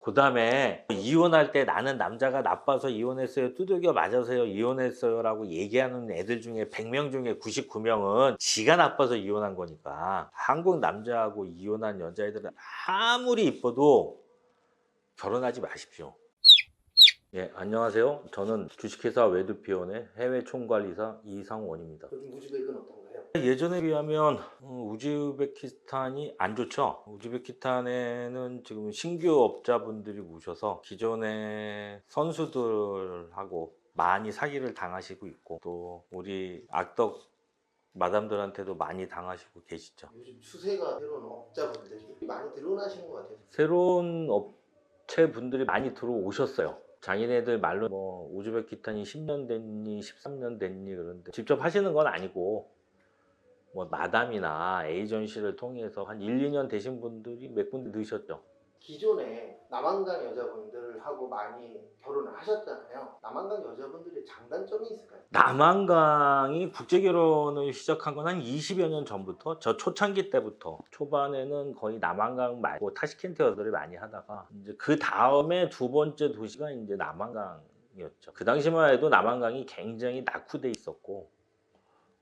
그 다음에 이혼할 때 나는 남자가 나빠서 이혼했어요. 두들겨 맞아서요. 이혼했어요. 라고 얘기하는 애들 중에 100명 중에 99명은 지가 나빠서 이혼한 거니까. 한국 남자하고 이혼한 여자애들은 아무리 이뻐도 결혼하지 마십시오. 예, 안녕하세요. 저는 주식회사 외두피온의 해외 총괄이사 이상원입니다. 요즘 우즈벡은 어떤가요? 예전에 비하면 어, 우즈베키스탄이 안 좋죠. 우즈베키스탄에는 지금 신규 업자분들이 오셔서 기존의 선수들하고 많이 사기를 당하시고 있고 또 우리 악덕 마담들한테도 많이 당하시고 계시죠. 요즘 추세가 새로운 업자분들이 많이 늘어나신 것 같아요. 새로운 업체 분들이 많이 들어오셨어요. 자기네들 말로 뭐 우즈베키스탄이 10년 됐니 13년 됐니 그런데 직접 하시는 건 아니고 뭐 마담이나 에이전시를 통해서 한 1, 2년 되신 분들이 몇분 드셨죠. 기존에 남한강 여자분들하고 많이 결혼을 하셨잖아요. 남한강 여자분들의 장단점이 있을까요? 남한강이 국제 결혼을 시작한 건 한 20여 년 전부터 저 초창기 때부터 초반에는 거의 남한강 말고 타시켄트 여자들이 많이 하다가 이제 그 다음에 두 번째 도시가 이제 남한강이었죠. 그 당시만 해도 남한강이 굉장히 낙후돼 있었고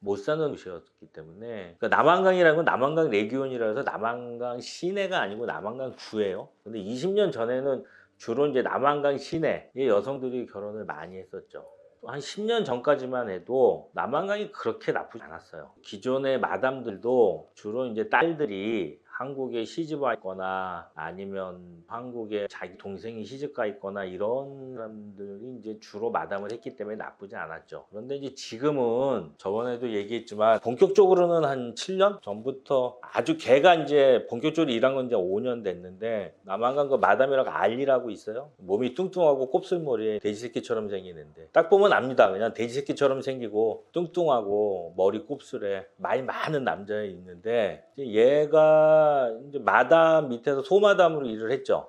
못 사는 도시였기 때문에 그러니까 남한강이라는 건 남한강 레기온이라서 남한강 시내가 아니고 남한강 구예요. 근데 20년 전에는 주로 이제 남한강 시내의 여성들이 결혼을 많이 했었죠. 한 10년 전까지만 해도 남한강이 그렇게 나쁘지 않았어요. 기존의 마담들도 주로 이제 딸들이 한국에 시집 와 있거나 아니면 한국에 자기 동생이 시집 가 있거나 이런 사람들이 이제 주로 마담을 했기 때문에 나쁘지 않았죠. 그런데 이제 지금은 저번에도 얘기했지만 본격적으로는 한 7년 전부터 아주 걔가 이제 본격적으로 일한 건 이제 5년 됐는데 남한강 그 마담이라고 알리라고 있어요. 몸이 뚱뚱하고 곱슬머리에 돼지 새끼처럼 생기는데 딱 보면 압니다. 그냥 돼지 새끼처럼 생기고 뚱뚱하고 머리 곱슬에 말 많은 남자 있는데 이 이제 마담 밑에서 소마담으로 일을 했죠.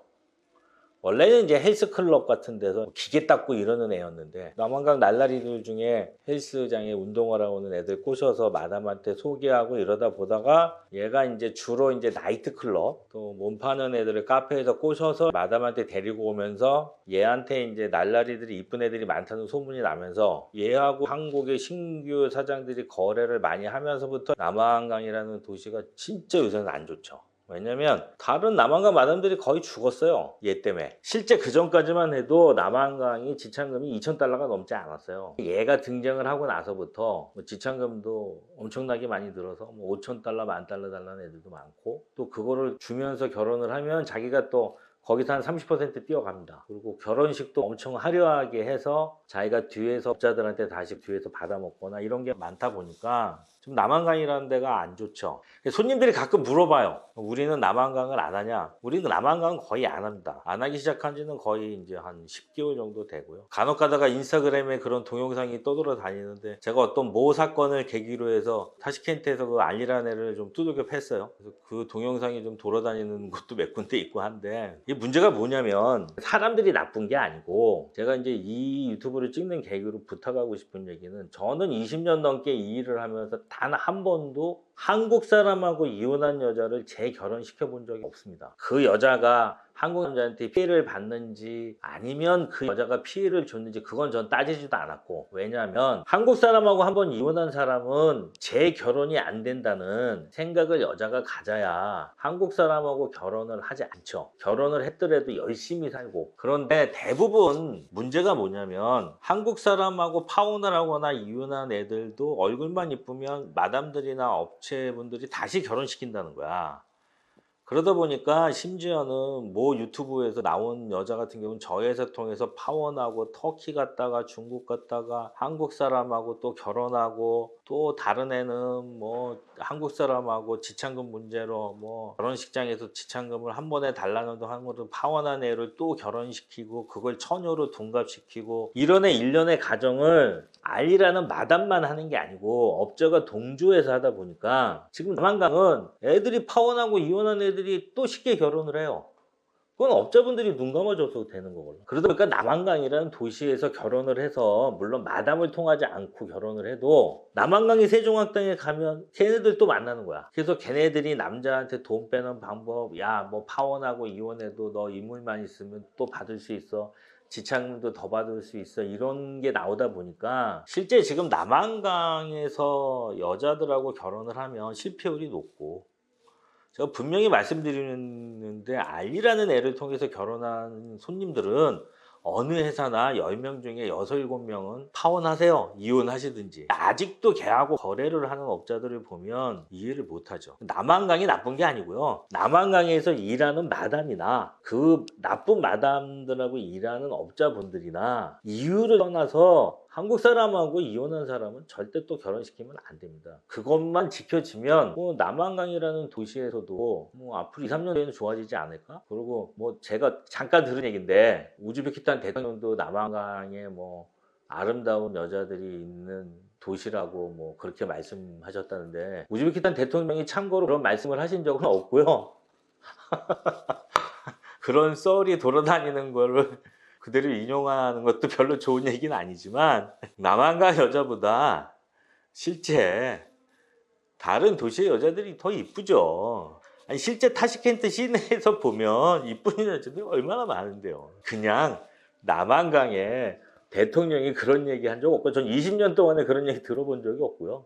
원래는 이제 헬스클럽 같은 데서 기계 닦고 이러는 애였는데 남한강 날라리들 중에 헬스장에 운동하러 오는 애들 꼬셔서 마담한테 소개하고 이러다 보다가 얘가 이제 주로 이제 나이트클럽 또 몸 파는 애들을 카페에서 꼬셔서 마담한테 데리고 오면서 얘한테 이제 날라리들이 이쁜 애들이 많다는 소문이 나면서 얘하고 한국의 신규 사장들이 거래를 많이 하면서부터 남한강이라는 도시가 진짜 요새는 안 좋죠. 왜냐면 다른 남한강 마담들이 거의 죽었어요. 얘 때문에. 실제 그 전까지만 해도 남한강이 지참금이 2,000달러가 넘지 않았어요. 얘가 등장을 하고 나서부터 뭐 지참금도 엄청나게 많이 들어서 뭐 5,000달러, 만 달러 달라는 애들도 많고 또 그거를 주면서 결혼을 하면 자기가 또 거기서 한 30% 뛰어갑니다. 그리고 결혼식도 엄청 화려하게 해서 자기가 뒤에서 업자들한테 다시 뒤에서 받아먹거나 이런 게 많다 보니까 좀 남한강이라는 데가 안 좋죠. 손님들이 가끔 물어봐요. 우리는 남한강을 안 하냐? 우리는 남한강은 거의 안 합니다. 안 하기 시작한 지는 거의 이제 한 10개월 정도 되고요. 간혹 가다가 인스타그램에 그런 동영상이 떠돌아 다니는데 제가 어떤 모 사건을 계기로 해서 타시켄트에서 그 알리라는 애를 좀 두들겨 팼어요. 그래서 그 동영상이 좀 돌아다니는 곳도 몇 군데 있고 한데 이 문제가 뭐냐면 사람들이 나쁜 게 아니고 제가 이제 이 유튜브를 찍는 계기로 부탁하고 싶은 얘기는 저는 20년 넘게 이 일을 하면서 단 한 번도 한국 사람하고 이혼한 여자를 재결혼시켜 본 적이 없습니다. 그 여자가 한국 남자한테 피해를 받는지 아니면 그 여자가 피해를 줬는지 그건 전 따지지도 않았고 왜냐하면 한국 사람하고 한번 이혼한 사람은 재결혼이 안 된다는 생각을 여자가 가져야 한국 사람하고 결혼을 하지 않죠. 결혼을 했더라도 열심히 살고 그런데 대부분 문제가 뭐냐면 한국 사람하고 파혼을 하거나 이혼한 애들도 얼굴만 이쁘면 마담들이나 업체 분들이 다시 결혼시킨다는 거야. 그러다 보니까 심지어는 모 유튜브에서 나온 여자 같은 경우는 저예서 통해서 파원하고 터키 갔다가 중국 갔다가 한국 사람하고 또 결혼하고 또 다른 애는 뭐 한국 사람하고 지참금 문제로 뭐 결혼식장에서 지참금을 한 번에 달라는 한 것도 파원한 애를 또 결혼시키고 그걸 처녀로 둔갑시키고 이런 애 일련의 가정을 알리라는 마담만 하는 게 아니고 업자가 동조해서 하다 보니까 지금 남한강은 애들이 파혼하고 이혼한 애들이 또 쉽게 결혼을 해요. 그건 업자분들이 눈 감아줘서 되는 거거든요. 그러다 보니까 남한강이라는 도시에서 결혼을 해서 물론 마담을 통하지 않고 결혼을 해도 남한강이 세종학당에 가면 걔네들 또 만나는 거야. 그래서 걔네들이 남자한테 돈 빼는 방법, 야 뭐 파혼하고 이혼해도 너 인물만 있으면 또 받을 수 있어. 지창금도 더 받을 수 있어 이런 게 나오다 보니까 실제 지금 남한강에서 여자들하고 결혼을 하면 실패율이 높고 제가 분명히 말씀드리는데 알리라는 애를 통해서 결혼한 손님들은 어느 회사나 10명 중에 6, 7명은 파혼하세요. 이혼하시든지. 아직도 걔하고 거래를 하는 업자들을 보면 이해를 못하죠. 남한강이 나쁜 게 아니고요. 남한강에서 일하는 마담이나 그 나쁜 마담들하고 일하는 업자분들이나 이유를 떠나서 한국 사람하고 이혼한 사람은 절대 또 결혼시키면 안 됩니다. 그것만 지켜지면 뭐 남한강이라는 도시에서도 뭐 앞으로 2, 3년 뒤에는 좋아지지 않을까? 그리고 뭐 제가 잠깐 들은 얘기인데 우즈베키스탄 대통령도 남한강에 뭐 아름다운 여자들이 있는 도시라고 뭐 그렇게 말씀하셨다는데 우즈베키스탄 대통령이 참고로 그런 말씀을 하신 적은 없고요. 그런 썰이 돌아다니는 거를 그대로 인용하는 것도 별로 좋은 얘기는 아니지만 남한강 여자보다 실제 다른 도시의 여자들이 더 이쁘죠. 아니 실제 타시켄트 시내에서 보면 이쁜 여자들이 얼마나 많은데요. 그냥 남한강에 대통령이 그런 얘기 한 적 없고 전 20년 동안에 그런 얘기 들어본 적이 없고요.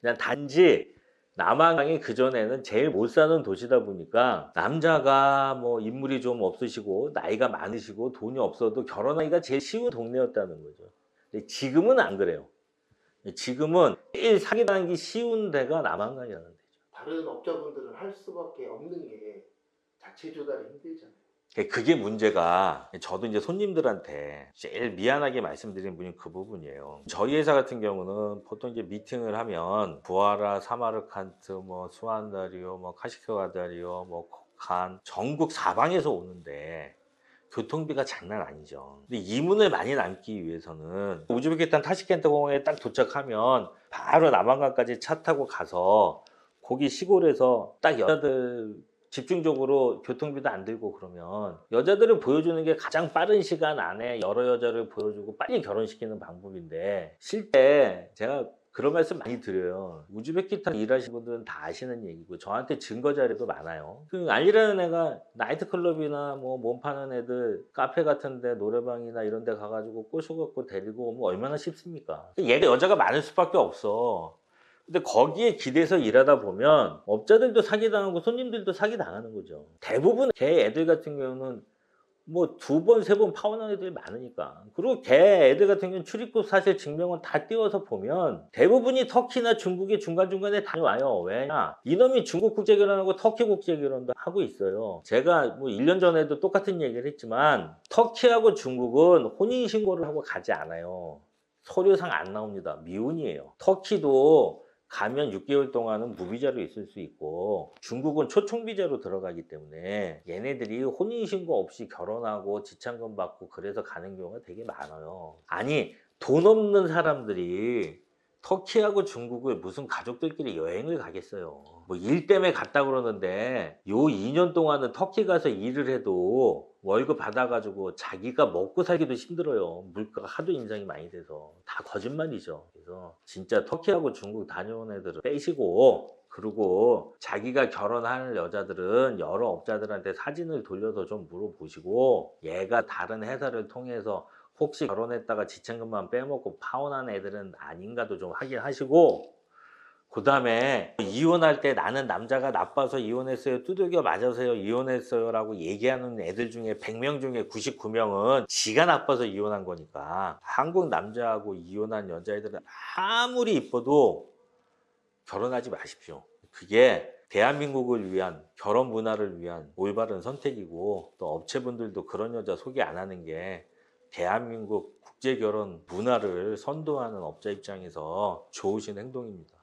그냥 단지 남한강이 그전에는 제일 못 사는 도시다 보니까 남자가 뭐 인물이 좀 없으시고 나이가 많으시고 돈이 없어도 결혼하기가 제일 쉬운 동네였다는 거죠. 지금은 안 그래요. 지금은 제일 사기 당하기 쉬운 데가 남한강이라는 데죠. 다른 업자분들은 할 수밖에 없는 게 자체 조달이 힘들잖아요. 그게 문제가 저도 이제 손님들한테 제일 미안하게 말씀드린 분이 그 부분이에요. 저희 회사 같은 경우는 보통 이제 미팅을 하면 부하라, 사마르칸트, 뭐 수완다리오, 뭐 카시크가다리오, 뭐 콕한 전국 사방에서 오는데 교통비가 장난 아니죠. 근데 이문을 많이 남기 위해서는 우즈베키스탄 타시켄트 공항에 딱 도착하면 바로 남한강까지 차 타고 가서 거기 시골에서 딱 여자들 집중적으로 교통비도 안 들고 그러면 여자들을 보여주는 게 가장 빠른 시간 안에 여러 여자를 보여주고 빨리 결혼시키는 방법인데 실제 제가 그런 말씀 많이 드려요. 우즈베키스탄 일하시는 분들은 다 아시는 얘기고 저한테 증거 자료도 많아요. 그 알리라는 애가 나이트클럽이나 뭐 몸 파는 애들 카페 같은데 노래방이나 이런 데 가가지고 꼬셔갖고 데리고 오면 얼마나 쉽습니까? 얘가 여자가 많을 수밖에 없어. 근데 거기에 기대서 일하다 보면 업자들도 사기당하고 손님들도 사기당하는 거죠. 대부분 걔 애들 같은 경우는 뭐 두 번, 세 번 파혼한 애들이 많으니까. 그리고 걔 애들 같은 경우는 출입국 사실 증명원 다 띄워서 보면 대부분이 터키나 중국에 중간중간에 다녀와요. 왜냐? 이놈이 중국 국제 결혼하고 터키 국제 결혼도 하고 있어요. 제가 뭐 1년 전에도 똑같은 얘기를 했지만 터키하고 중국은 혼인신고를 하고 가지 않아요. 서류상 안 나옵니다. 미혼이에요. 터키도 가면 6개월 동안은 무비자로 있을 수 있고 중국은 초청비자로 들어가기 때문에 얘네들이 혼인신고 없이 결혼하고 지참금 받고 그래서 가는 경우가 되게 많아요. 아니 돈 없는 사람들이 터키하고 중국을 무슨 가족들끼리 여행을 가겠어요. 뭐 일 때문에 갔다 그러는데 요 2년 동안은 터키 가서 일을 해도 월급 받아가지고 자기가 먹고 살기도 힘들어요. 물가가 하도 인상이 많이 돼서 다 거짓말이죠. 그래서 진짜 터키하고 중국 다녀온 애들은 빼시고 그리고 자기가 결혼할 여자들은 여러 업자들한테 사진을 돌려서 좀 물어보시고 얘가 다른 회사를 통해서 혹시 결혼했다가 지참금만 빼먹고 파혼한 애들은 아닌가도 좀 확인하시고 그 다음에 이혼할 때 나는 남자가 나빠서 이혼했어요 두들겨 맞아서요 이혼했어요 라고 얘기하는 애들 중에 100명 중에 99명은 지가 나빠서 이혼한 거니까 한국 남자하고 이혼한 여자애들은 아무리 이뻐도 결혼하지 마십시오. 그게 대한민국을 위한 결혼 문화를 위한 올바른 선택이고 또 업체분들도 그런 여자 소개 안 하는 게 대한민국 국제 결혼 문화를 선도하는 업자 입장에서 좋으신 행동입니다.